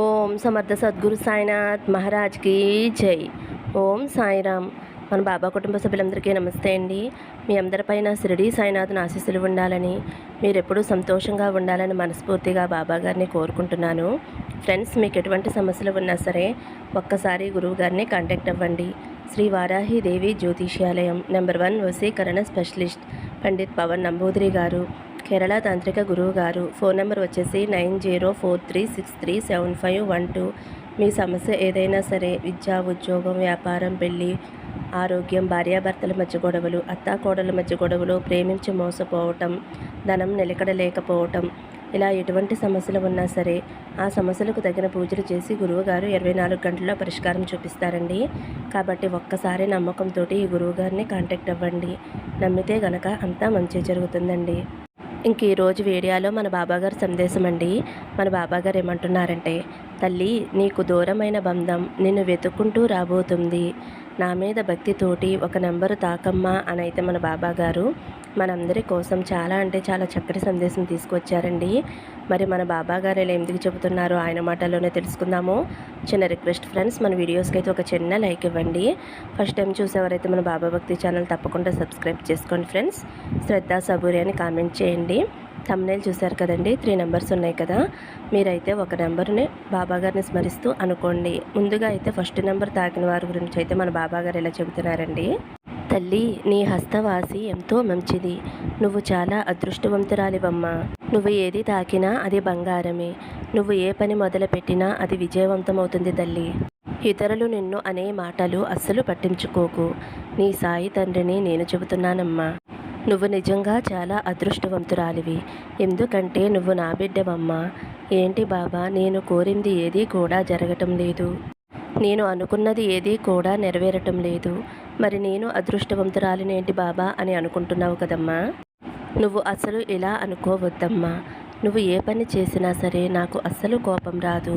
ఓం సమర్థ సద్గురు సాయినాథ్ మహారాజ్కి జై. ఓం సాయిరామ్. మన బాబా కుటుంబ సభ్యులందరికీ నమస్తే అండి. మీ అందరిపైన షిరిడి సాయినాథ్ని ఆశీస్సులు ఉండాలని మీరు ఎప్పుడూ సంతోషంగా ఉండాలని మనస్ఫూర్తిగా బాబా గారిని కోరుకుంటున్నాను. ఫ్రెండ్స్ మీకు ఎటువంటి సమస్యలు ఉన్నా సరే ఒక్కసారి గురువు గారిని కాంటాక్ట్ అవ్వండి. శ్రీ వారాహి దేవి జ్యోతిష్యాలయం నెంబర్ వన్ వసీకరణ స్పెషలిస్ట్ పండిత్ పవన్ నంబూదిరి గారు. కేరళ తాంత్రిక గురువు గారు. ఫోన్ నెంబర్ వచ్చేసి nine zero four three six three seven five one two. మీ సమస్య ఏదైనా సరే విద్య ఉద్యోగం వ్యాపారం పెళ్ళి ఆరోగ్యం భార్యాభర్తల మధ్య గొడవలు అత్తాకోడల మధ్య గొడవలు ప్రేమించి మోసపోవటం ధనం నిలకడలేకపోవటం ఇలా ఎటువంటి సమస్యలు ఉన్నా సరే ఆ సమస్యలకు తగిన పూజలు చేసి గురువుగారు ఇరవై నాలుగు గంటల్లో పరిష్కారం చూపిస్తారండి. కాబట్టి ఒక్కసారి నమ్మకంతో ఈ గురువుగారిని కాంటాక్ట్ అవ్వండి. నమ్మితే గనక అంతా మంచి జరుగుతుందండి. ఇంక ఈరోజు వీడియోలో మన బాబాగారు సందేశం అండి మన బాబాగారు ఏమంటున్నారంటే తల్లి నీకు దూరమైన బంధం నిన్ను వెతుక్కుంటూ రాబోతుంది. నా మీద భక్తితోటి ఒక నెంబరు తాకమ్మా అని అయితే మన బాబాగారు. మనందరి కోసం చాలా అంటే చాలా చక్కటి సందేశం తీసుకొచ్చారండి. మరి మన బాబాగారు ఇలా ఎందుకు చెబుతున్నారో ఆయన మాటల్లోనే తెలుసుకుందాము. చిన్న రిక్వెస్ట్ ఫ్రెండ్స్ మన వీడియోస్కి అయితే ఒక చిన్న లైక్ ఇవ్వండి. ఫస్ట్ టైం చూసేవారైతే మన బాబా భక్తి ఛానల్ తప్పకుండా సబ్స్క్రైబ్ చేసుకోండి ఫ్రెండ్స్. శ్రద్ధ సబూరి అని కామెంట్ చేయండి. తమ్నేల్ చూశారు కదండి? త్రీ నెంబర్స్ ఉన్నాయి కదా. మీరైతే ఒక నెంబర్ని బాబాగారిని స్మరిస్తూ అనుకోండి. ముందుగా అయితే ఫస్ట్ నెంబర్ తాకిన వారి గురించి అయితే మన బాబాగారు ఇలా చెబుతున్నారండి? తల్లి నీ హస్తవాసి ఎంతో మంచిది. నువ్వు చాలా అదృష్టవంతురాలివమ్మా. నువ్వు ఏది తాకినా అది బంగారమే. నువ్వు ఏ పని మొదలుపెట్టినా అది విజయవంతమవుతుంది తల్లి. ఇతరులు నిన్ను అనే మాటలు అస్సలు పట్టించుకోకు. నీ సాయి తండ్రిని నేను చెబుతున్నానమ్మా. నువ్వు నిజంగా చాలా అదృష్టవంతురాలివి. ఎందుకంటే నువ్వు నా బిడ్డవమ్మా. ఏంటి బాబా నేను కోరింది ఏదీ కూడా జరగటం లేదు. నేను అనుకున్నది ఏదీ కూడా నెరవేరటం లేదు. మరి నేను అదృష్టవంతురాలినేంటి బాబా అని అనుకుంటున్నావు కదమ్మా? నువ్వు అసలు ఇలా అనుకోవద్దమ్మా. నువ్వు ఏ పని చేసినా సరే నాకు అస్సలు కోపం రాదు.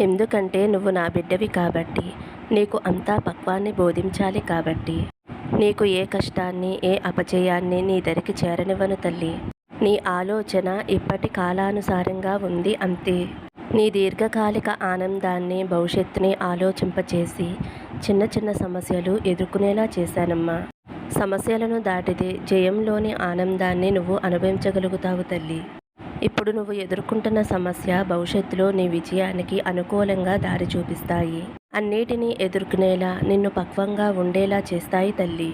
ఎందుకంటే నువ్వు నా బిడ్డవి కాబట్టి నీకు అంతా పక్వాన్ని బోధించాలి కాబట్టి. నీకు ఏ కష్టాన్ని ఏ అపజయాన్ని నీ దరికి చేరనివ్వను తల్లి. నీ ఆలోచన ఇప్పటి కాలానుసారంగా ఉంది అంతే. నీ దీర్ఘకాలిక ఆనందాన్ని భవిష్యత్తుని ఆలోచింపచేసి చిన్న చిన్న సమస్యలు ఎదుర్కొనేలా చేశానమ్మా. సమస్యలను దాటితే జయంలోని ఆనందాన్ని నువ్వు అనుభవించగలుగుతావు తల్లి. ఇప్పుడు నువ్వు ఎదుర్కొంటున్న సమస్య భవిష్యత్తులో నీ విజయానికి అనుకూలంగా దారి చూపిస్తాయి. అన్నిటినీ ఎదుర్కొనేలా నిన్ను పక్వంగా ఉండేలా చేస్తాయి తల్లి.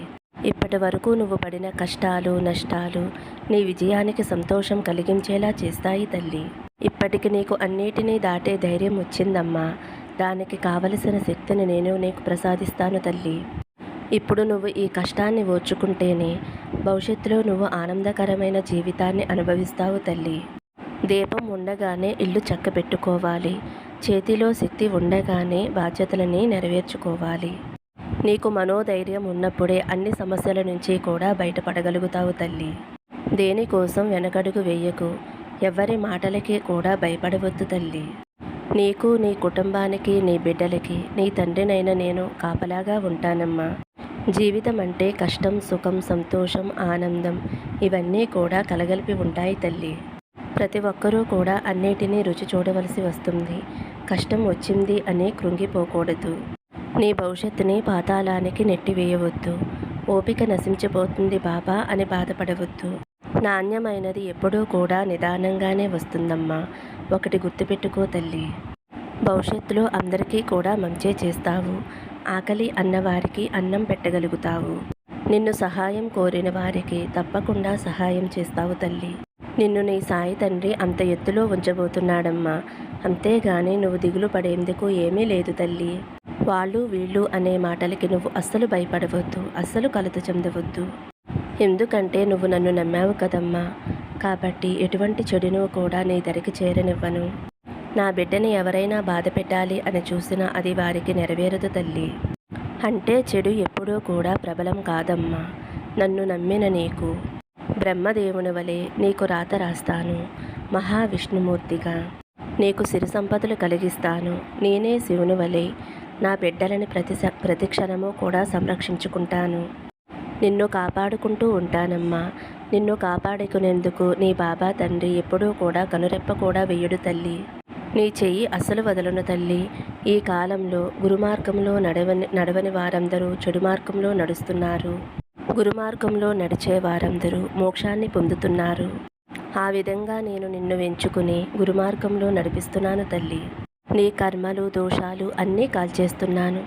ఇప్పటి వరకు నువ్వు పడిన కష్టాలు నష్టాలు నీ విజయానికి సంతోషం కలిగించేలా చేస్తాయి తల్లి. ఇప్పటికి నీకు అన్నిటినీ దాటే ధైర్యం వచ్చిందమ్మా. దానికి కావలసిన శక్తిని నేను నీకు ప్రసాదిస్తాను తల్లి. ఇప్పుడు నువ్వు ఈ కష్టాన్ని ఓర్చుకుంటేనే భవిష్యత్తులో నువ్వు ఆనందకరమైన జీవితాన్ని అనుభవిస్తావు తల్లి. దీపం ఉండగానే ఇల్లు చక్కబెట్టుకోవాలి. చేతిలో శక్తి ఉండగానే బాధ్యతలని నెరవేర్చుకోవాలి. నీకు మనోధైర్యం ఉన్నప్పుడే అన్ని సమస్యల నుంచి కూడా బయటపడగలుగుతావు తల్లి. దేనికోసం వెనకడుగు వేయకు. ఎవరి మాటలకి కూడా భయపడవద్దు తల్లి. నీకు నీ కుటుంబానికి నీ బిడ్డలకి నీ తండ్రినైన నేను కాపలాగా ఉంటానమ్మా. జీవితం అంటే కష్టం సుఖం సంతోషం ఆనందం ఇవన్నీ కూడా కలగలిపి ఉంటాయి తల్లి. ప్రతి ఒక్కరూ కూడా అన్నిటినీ రుచి చూడవలసి వస్తుంది. కష్టం వచ్చింది అని కృంగిపోకూడదు. నీ భవిష్యత్తుని పాతాళానికి నెట్టివేయవద్దు. ఓపిక నశించిపోతుంది బాబా అని బాధపడవద్దు. నాణ్యమైనది ఎప్పుడూ కూడా నిదానంగానే వస్తుందమ్మా. ఒకటి గుర్తుపెట్టుకో తల్లి. భవిష్యత్తులో అందరికీ కూడా మంచే చేస్తావు. ఆకలి అన్నవారికి అన్నం పెట్టగలుగుతావు. నిన్ను సహాయం కోరిన వారికి తప్పకుండా సహాయం చేస్తావు తల్లి. నిన్ను నీ సాయి తండ్రి అంత ఎత్తులో ఉంచబోతున్నాడమ్మా. అంతేగాని నువ్వు దిగులు పడేందుకు ఏమీ లేదు తల్లి. వాళ్ళు వీళ్ళు అనే మాటలకి నువ్వు అస్సలు భయపడవద్దు అస్సలు కలత చెందవద్దు. ఎందుకంటే నువ్వు నన్ను నమ్మావు కదమ్మా. కాబట్టి ఎటువంటి చెడును కూడా నీ ధరికి చేరనివ్వను. నా బిడ్డని ఎవరైనా బాధ పెట్టాలి అని చూసినా అది వారికి నెరవేరదు తల్లి. అంటే చెడు ఎప్పుడూ కూడా ప్రబలం కాదమ్మా. నన్ను నమ్మిన నీకు. బ్రహ్మదేవుని వలె నీకు రాత రాస్తాను మహావిష్ణుమూర్తిగా. నీకు సిరి సంపదలు కలిగిస్తాను నేనే శివుని వలె. నా బిడ్డలని ప్రతి ప్రతిక్షణము కూడా సంరక్షించుకుంటాను. నిన్ను కాపాడుకుంటూ ఉంటానమ్మా. నిన్ను కాపాడుకునేందుకు నీ బాబా తండ్రి ఎప్పుడూ కూడా కనురెప్ప కూడా వెయ్యుడు తల్లి. నీ చెయ్యి అసలు వదలను తల్లి. ఈ కాలంలో గురుమార్గంలో నడవని నడవని వారందరూ చెడు మార్గంలో నడుస్తున్నారు. గురుమార్గంలో నడిచే వారందరూ మోక్షాన్ని పొందుతున్నారు. ఆ విధంగా నేను నిన్ను వెంచుకుని గురుమార్గంలో నడిపిస్తున్నాను తల్లి. నీ కర్మలు దోషాలు అన్నీ కాల్చేస్తున్నాను.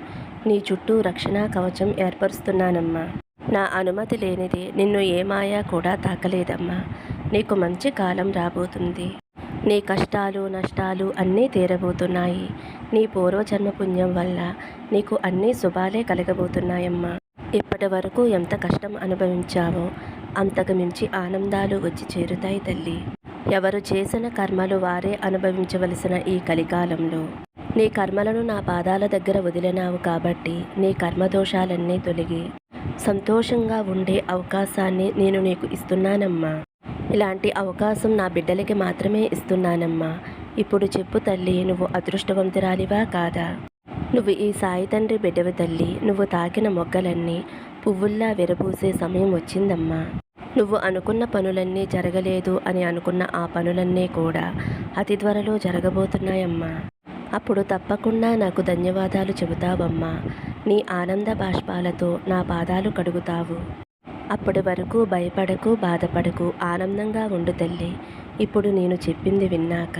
నీ చుట్టూ రక్షణా కవచం ఏర్పరుస్తున్నానమ్మా. నా అనుమతి లేనిది నిన్ను ఏ మాయా కూడా తాకలేదమ్మా. నీకు మంచి కాలం రాబోతుంది. నీ కష్టాలు నష్టాలు అన్నీ తీరబోతున్నాయి. నీ పూర్వజన్మ పుణ్యం వల్ల నీకు అన్ని శుభాలే కలగబోతున్నాయమ్మా. ఇప్పటి వరకు ఎంత కష్టం అనుభవించావో అంతకు మించి ఆనందాలు వచ్చి చేరుతాయి తల్లి. ఎవరు చేసిన కర్మలు వారే అనుభవించవలసిన ఈ కలికాలంలో. నీ కర్మలను నా పాదాల దగ్గర వదిలినావు కాబట్టి నీ కర్మదోషాలన్నీ తొలగి సంతోషంగా ఉండే అవకాశాన్ని నేను నీకు ఇస్తున్నానమ్మా. ఇలాంటి అవకాశం నా బిడ్డలకి మాత్రమే ఇస్తున్నానమ్మా. ఇప్పుడు చెప్పు తల్లి నువ్వు అదృష్టవంతురాలివా కాదా? నువ్వు ఈ సాయి తండ్రి బిడ్డవి తల్లి. నువ్వు తాకిన మొగ్గలన్నీ పువ్వుల్లా విరబూసే సమయం వచ్చిందమ్మా. నువ్వు అనుకున్న పనులన్నీ జరగలేదు అని అనుకున్న ఆ పనులన్నీ కూడా అతి త్వరలో జరగబోతున్నాయమ్మా. అప్పుడు తప్పకుండా నాకు ధన్యవాదాలు చెబుతావమ్మా. నీ ఆనంద బాష్పాలతో నా పాదాలు కడుగుతావు. అప్పటి వరకు భయపడకు బాధపడకు ఆనందంగా ఉండు తల్లి. ఇప్పుడు నేను చెప్పింది విన్నాక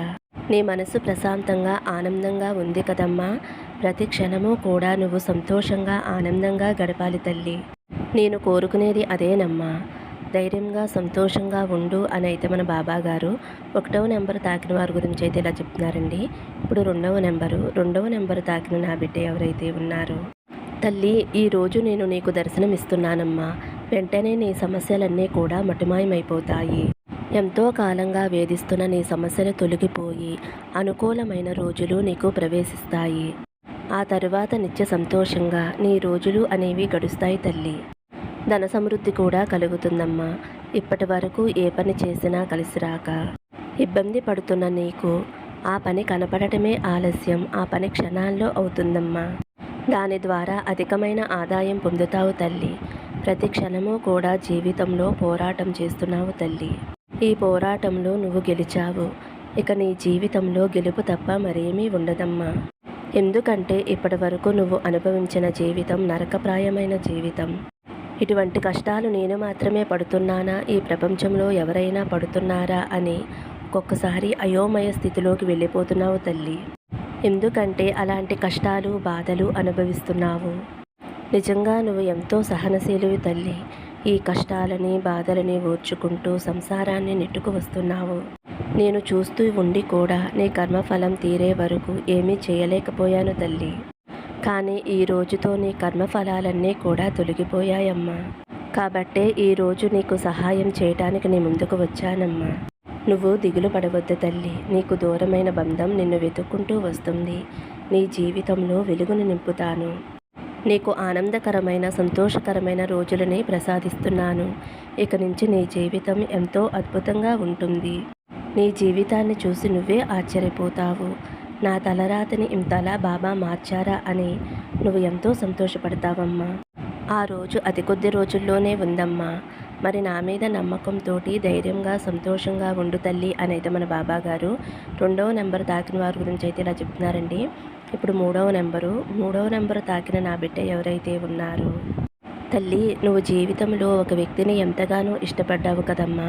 నీ మనసు ప్రశాంతంగా ఆనందంగా ఉంది కదమ్మా. ప్రతి క్షణము కూడా నువ్వు సంతోషంగా ఆనందంగా గడపాలి తల్లి. నేను కోరుకునేది అదేనమ్మా. ధైర్యంగా సంతోషంగా ఉండు అని అయితే మన బాబా గారు ఒకటవ నెంబర్ తాకిన వారి గురించి అయితే ఇలా చెప్తున్నారండి. ఇప్పుడు రెండవ నెంబరు రెండవ నెంబర్ తాకిన నా బిడ్డ ఎవరైతే ఉన్నారు. తల్లి ఈరోజు నేను నీకు దర్శనం ఇస్తున్నానమ్మా. వెంటనే నీ సమస్యలన్నీ కూడా మటుమాయమైపోతాయి. ఎంతో కాలంగా వేధిస్తున్న నీ సమస్యలు తొలగిపోయి అనుకూలమైన రోజులు నీకు ప్రవేశిస్తాయి. ఆ తరువాత నిత్య సంతోషంగా నీ రోజులు అనేవి గడుస్తాయి తల్లి. ధన సమృద్ధి కూడా కలుగుతుందమ్మా. ఇప్పటి వరకు ఏ పని చేసినా కలిసి రాక. ఇబ్బంది పడుతున్న నీకు ఆ పని కనపడటమే ఆలస్యం. ఆ పని క్షణాల్లో అవుతుందమ్మా. దాని ద్వారా అధికమైన ఆదాయం పొందుతావు తల్లి. ప్రతి క్షణము కూడా జీవితంలో పోరాటం చేస్తున్నావు తల్లి. ఈ పోరాటంలో నువ్వు గెలిచావు. ఇక నీ జీవితంలో గెలుపు తప్ప మరేమీ ఉండదమ్మా. ఎందుకంటే ఇప్పటి వరకు నువ్వు అనుభవించిన జీవితం నరకప్రాయమైన జీవితం. ఇటువంటి కష్టాలు నేను మాత్రమే పడుతున్నానా? ఈ ప్రపంచంలో ఎవరైనా పడుతున్నారా? అని ఒక్కొక్కసారి అయోమయ స్థితిలోకి వెళ్ళిపోతున్నావు తల్లి. ఎందుకంటే అలాంటి కష్టాలు బాధలు అనుభవిస్తున్నావు. నిజంగా నువ్వు ఎంతో సహనశీలివి తల్లి. ఈ కష్టాలని బాధలని ఓర్చుకుంటూ సంసారాన్ని నెట్టుకు వస్తున్నావు. నేను చూస్తూ ఉండి కూడా నీ కర్మఫలం తీరే వరకు ఏమీ చేయలేకపోయాను తల్లి. కానీ ఈ రోజుతో నీ కర్మఫలాలన్నీ కూడా తొలగిపోయాయమ్మా. కాబట్టే ఈరోజు నీకు సహాయం చేయటానికి నీ ముందుకు వచ్చానమ్మా. నువ్వు దిగులు పడవద్దు తల్లి. నీకు దూరమైన బంధం నిన్ను వెతుక్కుంటూ వస్తుంది. నీ జీవితంలో వెలుగును నింపుతాను. నీకు ఆనందకరమైన సంతోషకరమైన రోజులని ప్రసాదిస్తున్నాను. ఇక నుంచి నీ జీవితం ఎంతో అద్భుతంగా ఉంటుంది. నీ జీవితాన్ని చూసి నువ్వే ఆశ్చర్యపోతావు. నా తలరాతని ఇంతలా బాబా మార్చారా అని నువ్వు ఎంతో సంతోషపడతావమ్మా. ఆ రోజు అతి కొద్ది రోజుల్లోనే ఉందమ్మా. మరి నా మీద నమ్మకంతో ధైర్యంగా సంతోషంగా ఉండు తల్లి అని అయితే మన బాబా గారు రెండవ నెంబర్ తాకిన వారి గురించి అయితే ఇలా చెప్తున్నారండి. ఇప్పుడు మూడవ నెంబరు. మూడవ నెంబర్ తాకిన నా బిడ్డ ఎవరైతే ఉన్నారు తల్లి నువ్వు జీవితంలో ఒక వ్యక్తిని ఎంతగానో ఇష్టపడ్డావు కదమ్మా.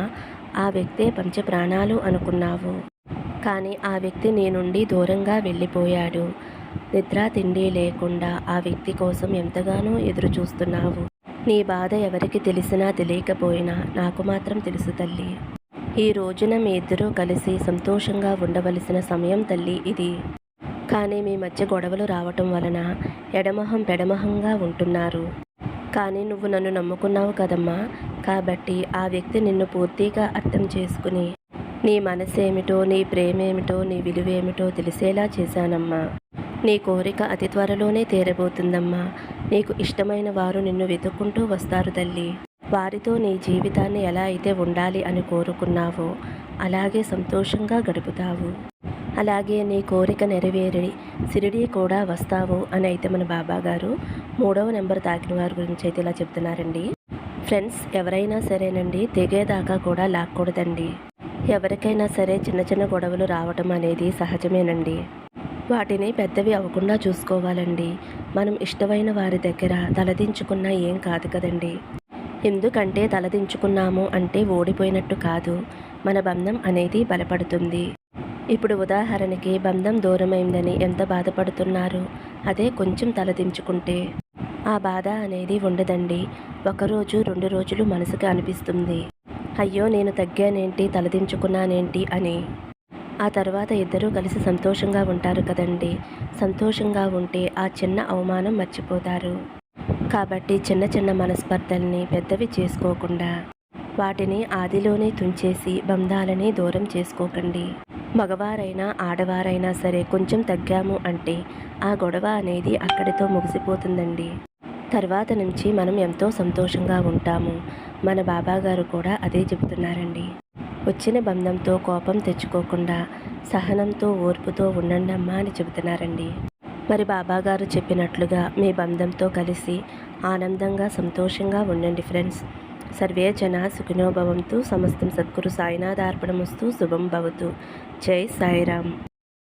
ఆ వ్యక్తే పంచ ప్రాణాలు అనుకున్నావు. కానీ ఆ వ్యక్తి నీ నుండి దూరంగా వెళ్ళిపోయాడు. నిద్ర తిండి లేకుండా ఆ వ్యక్తి కోసం ఎంతగానో ఎదురు చూస్తున్నావు నీ బాధ ఎవరికి తెలిసినా తెలియకపోయినా నాకు మాత్రం తెలుసు తల్లి. ఈ రోజున మీ ఇద్దరూ కలిసి సంతోషంగా ఉండవలసిన సమయం తల్లి ఇది. కానీ మీ మధ్య గొడవలు రావటం వలన ఎడమహం పెడమహంగా ఉంటున్నారు. కానీ నువ్వు నన్ను నమ్ముకున్నావు కదమ్మా. కాబట్టి ఆ వ్యక్తి నిన్ను పూర్తిగా అర్థం చేసుకుని నీ మనసేమిటో నీ ప్రేమేమిటో నీ విలువేమిటో తెలిసేలా చేశానమ్మా. నీ కోరిక అతి త్వరలోనే తీరబోతుందమ్మా. నీకు ఇష్టమైన వారు నిన్ను వెతుక్కుంటూ వస్తారు తల్లి. వారితో నీ జీవితాన్ని ఎలా అయితే ఉండాలి అని కోరుకున్నావో అలాగే సంతోషంగా గడుపుతావు. అలాగే నీ కోరిక నెరవేరి సిరిడి కూడా వస్తావు అని అయితే మన బాబాగారు మూడవ నెంబర్ తాకిన వారి గురించి అయితే ఇలా చెప్తున్నారండి. ఫ్రెండ్స్ ఎవరైనా సరేనండి తెగేదాకా కూడా లాక్కూడదండి. ఎవరికైనా సరే చిన్న చిన్న గొడవలు రావటం అనేది సహజమేనండి. వాటిని పెద్దవి అవ్వకుండా చూసుకోవాలండి. మనం ఇష్టమైన వారి దగ్గర తలదించుకున్నా ఏం కాదు కదండి. ఎందుకంటే తలదించుకున్నాము అంటే ఓడిపోయినట్టు కాదు. మన బంధం అనేది బలపడుతుంది. ఇప్పుడు ఉదాహరణకి బంధం దూరమైందని ఎంత బాధపడుతున్నారు? అదే కొంచెం తలదించుకుంటే. ఆ బాధ అనేది ఉండదండి. ఒకరోజు రెండు రోజులు మనసుకు అనిపిస్తుంది. అయ్యో నేను తగ్గానేంటి? తలదించుకున్నానేంటి? అని. ఆ తర్వాత ఇద్దరూ కలిసి సంతోషంగా ఉంటారు కదండి. సంతోషంగా ఉంటే ఆ చిన్న అవమానం మర్చిపోతారు. కాబట్టి చిన్న చిన్న మనస్పర్ధల్ని పెద్దవి చేసుకోకుండా వాటిని ఆదిలోనే తుంచేసి బంధాలని దూరం చేసుకోకండి. మగవారైనా ఆడవారైనా సరే కొంచెం తగ్గాము అంటే ఆ గొడవ అనేది అక్కడితో ముగిసిపోతుందండి. తర్వాత నుంచి మనం ఎంతో సంతోషంగా ఉంటాము. మన బాబాగారు కూడా అదే చెబుతున్నారండి. వచ్చిన బంధంతో కోపం తెచ్చుకోకుండా సహనంతో ఓర్పుతో ఉండండి అమ్మా అని చెబుతున్నారండి. మరి బాబాగారు చెప్పినట్లుగా మీ బంధంతో కలిసి ఆనందంగా సంతోషంగా ఉండండి ఫ్రెండ్స్. సర్వే జన సుఖినోభవంతు సమస్తం సద్గురు సాయినాథార్పణమస్తు శుభం భవతు. జై సాయిరామ్.